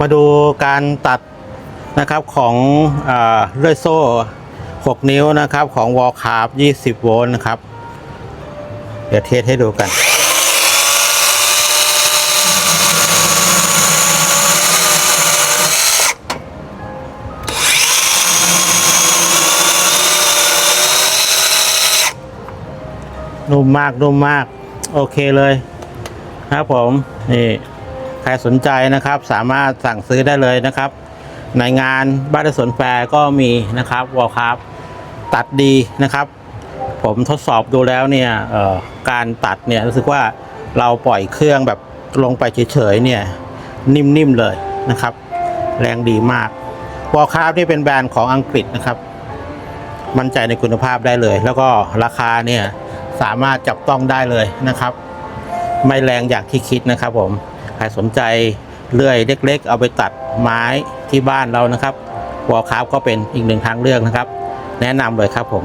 มาดูการตัดนะครับของเลื่อยโซ่ 6 นิ้วนะครับของวอลคาร์บ20 โวลต์นะครับ เดี๋ยวเทสให้ดูกันนุ่มมากนุ่มมาก โอเคเลย ครับผม นี่ ใครสนใจนะครับสามารถสั่งซื้อได้เลยนะครับ ในงานบ้านสวนแฟร์ก็มีนะครับวอลครับตัดดีนะครับ ผมทดสอบดูแล้วเนี่ยการตัดเนี่ยรู้สึกว่าเราปล่อยเครื่องแบบลงไปเฉยๆเนี่ยนิ่มๆเลยนะครับ แรงดีมากวอลคราฟนี่เป็นแบรนด์ของอังกฤษนะครับ มั่นใจในคุณภาพได้เลย แล้วก็ราคาเนี่ยสามารถจับต้องได้เลยนะครับ ไม่แรงอย่างที่คิดนะครับผม ครสนใจเลื่อยเล็ก ๆ เอาไปตัดไม้ที่บ้านเรานะครับวอลคราฟก็เป็นอีกหนึ่งทางเลือกนะครับ แนะนำเลยครับผม